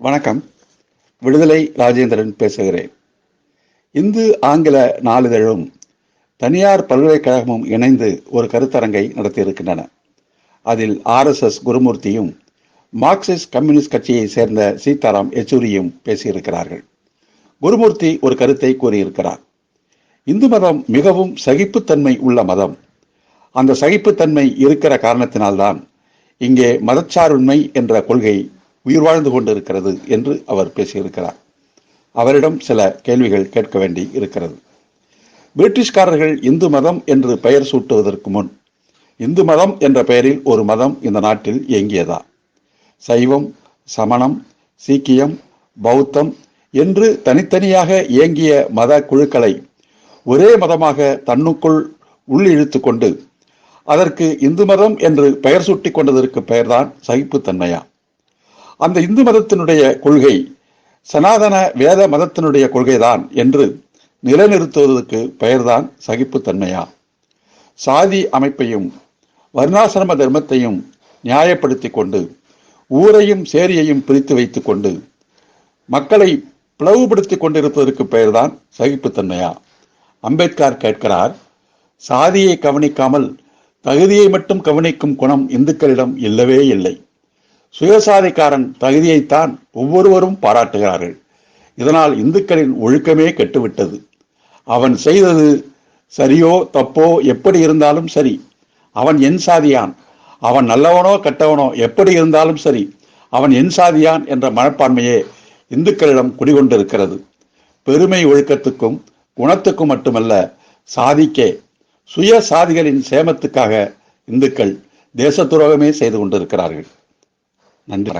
வணக்கம். விடுதலை ராஜேந்திரன் பேசுகிறேன். இந்து ஆங்கில நாளிதழும் தனியார் பல்கலைக்கழகமும் இணைந்து ஒரு கருத்தரங்கை நடத்தியிருக்கின்றன. அதில் ஆர்எஸ்எஸ் குருமூர்த்தியும் மார்க்சிஸ்ட் கம்யூனிஸ்ட் கட்சியை சேர்ந்த சீதாராம் யெச்சூரியும் பேசியிருக்கிறார்கள். குருமூர்த்தி ஒரு கருத்தை கூறியிருக்கிறார். இந்து மதம் மிகவும் சகிப்புத்தன்மை உள்ள மதம். அந்த சகிப்புத்தன்மை இருக்கிற காரணத்தினால்தான் இங்கே மதச்சார்பின்மை என்ற கொள்கை உயிர் வாழ்ந்து கொண்டிருக்கிறது என்று அவர் பேசியிருக்கிறார். அவரிடம் சில கேள்விகள் கேட்க வேண்டி இருக்கிறது. பிரிட்டிஷ்காரர்கள் இந்து மதம் என்று பெயர் சூட்டுவதற்கு முன் இந்து மதம் என்ற பெயரில் ஒரு மதம் இந்த நாட்டில் இயங்கியதா? சைவம் சமணம் சீக்கியம் பௌத்தம் என்று தனித்தனியாக இயங்கிய மத குழுக்களை ஒரே மதமாக தன்னுக்குள் உள்ளிழுத்து கொண்டு அதற்கு இந்து மதம் என்று பெயர் சூட்டி கொண்டதற்கு பெயர்தான் சகிப்புத்தன்மையா? அந்த இந்து மதத்தினுடைய கொள்கை சனாதன வேத மதத்தினுடைய கொள்கைதான் என்று நிலைநிறுத்துவதற்கு பெயர்தான் சகிப்புத்தன்மையா. சாதி அமைப்பையும் வர்ணாசிரம தர்மத்தையும் நியாயப்படுத்திக் கொண்டு ஊரையும் சேரியையும் பிரித்து வைத்து கொண்டு மக்களை பிளவுபடுத்திக் கொண்டிருப்பதற்கு பெயர்தான் சகிப்புத்தன்மையா. அம்பேத்கர் கேட்கிறார் சாதியை கவனிக்காமல் தகுதியை மட்டும் கவனிக்கும் குணம் இந்துக்களிடம் இல்லவே இல்லை. சுயசாதிக்காரன் தகுதியைத்தான் ஒவ்வொருவரும் பாராட்டுகிறார்கள். இதனால் இந்துக்களின் ஒழுக்கமே கெட்டுவிட்டது. அவன் செய்தது சரியோ தப்போ எப்படி இருந்தாலும் சரி. அவன் என் சாதியான். அவன் நல்லவனோ கெட்டவனோ எப்படி இருந்தாலும் சரி. அவன் என் சாதியான் என்ற மனப்பான்மையே இந்துக்களிடம் குடிகொண்டிருக்கிறது. பெருமை ஒழுக்கத்துக்கும் குணத்துக்கும் மட்டுமல்ல சாதிக்கே சுய சாதிகளின் சேமத்துக்காக இந்துக்கள் தேச துரோகமே செய்து கொண்டிருக்கிறார்கள். நன்றி